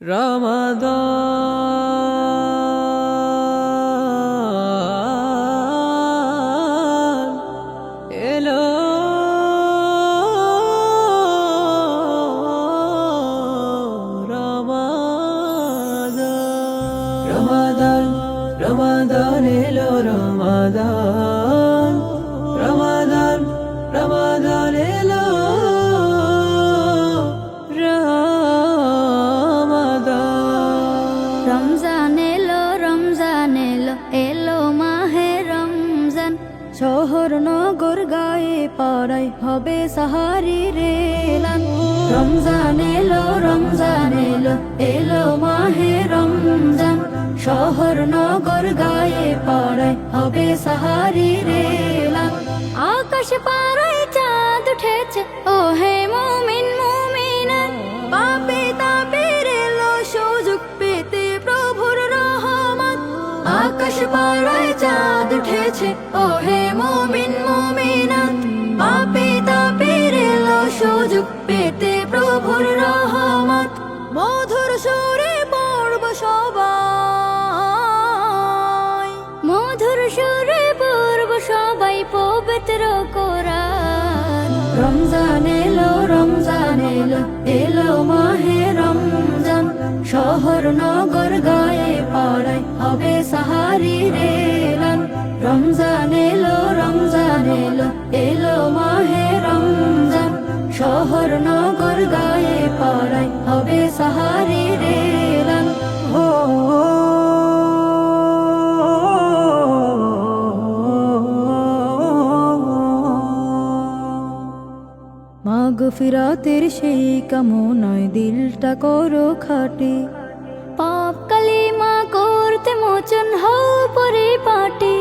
রমাদান এলো। রমাদান রমাদান এলো রমাদান। গায়ে হবে সাহারি রে রমজান এলো রমজান এলো এলো মাহে রমজান। শহর নগর গায়ে হবে সাহারি রে আকাশ পাড়ায় চাঁদ উঠেছে ও হে আকাশ পাড়ায় চাঁদ উঠেছে। ও হে মুমিন, মুমিনাত, পাপে তাপের এলো সুযোগ পেতে প্রভুর রহমত। মধুর সুরে পড়ব সবাই। মধুর সুরে পড়ব সবাই, পবিত্র কোরআন। রমজান এলো রমজান এলো শহর নগর গায়ে পাড়ায় হবে সাহারি রেলান রমজান এলো রমজান এলো এলো মাহে রমজান। শহর নগর গায়ে পাড়ায় হবে সাহারি মাগ ফিরাতের সেই কামনায় দিলটা করো খাটে। পাপ কালিমা করতে মোচন হও পরে পাটি।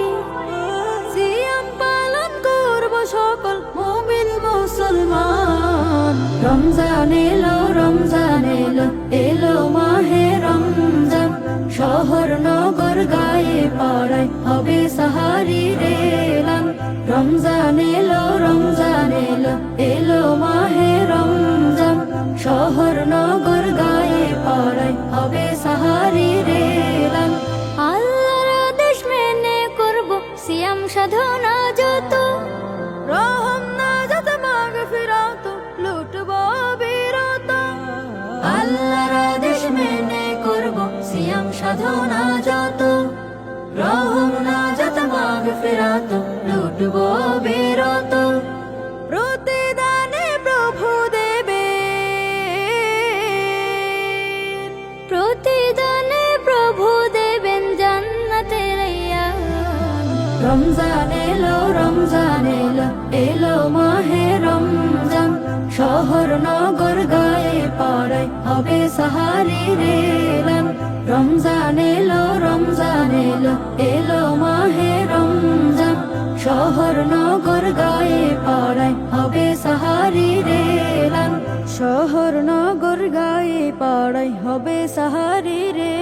সিয়াম পালন করব সকল মুমিন মুসলমান। রমজান এলো রমজান এলো এলো মাহে রমজান। শহর, নগর, গায়ে পাড়ায় হবে সাহারি রেলান রমজান এলো রমজান এলো এলো মাহে সিয়াম সাধনা যত, রহম না যত, মাগ ফেরাত, লুটব বিরত। প্রতিদানে প্রভু দেবে প্রতিদানে প্রভু দেবেন জান্নাতের রমজান এলো রমজান, এলো এলো মাহে রমজান। শহর, নগর, গায়ে পাড়ায় হবে সাহারি রেলান রমজান এলো রমজান এলো এলো মাহে রমজান। শহর, নগর, গায়ে পাড়ায় হবে সাহারি রেলান শহর, নগর, গায়ে পাড়ায় হবে সাহারি রে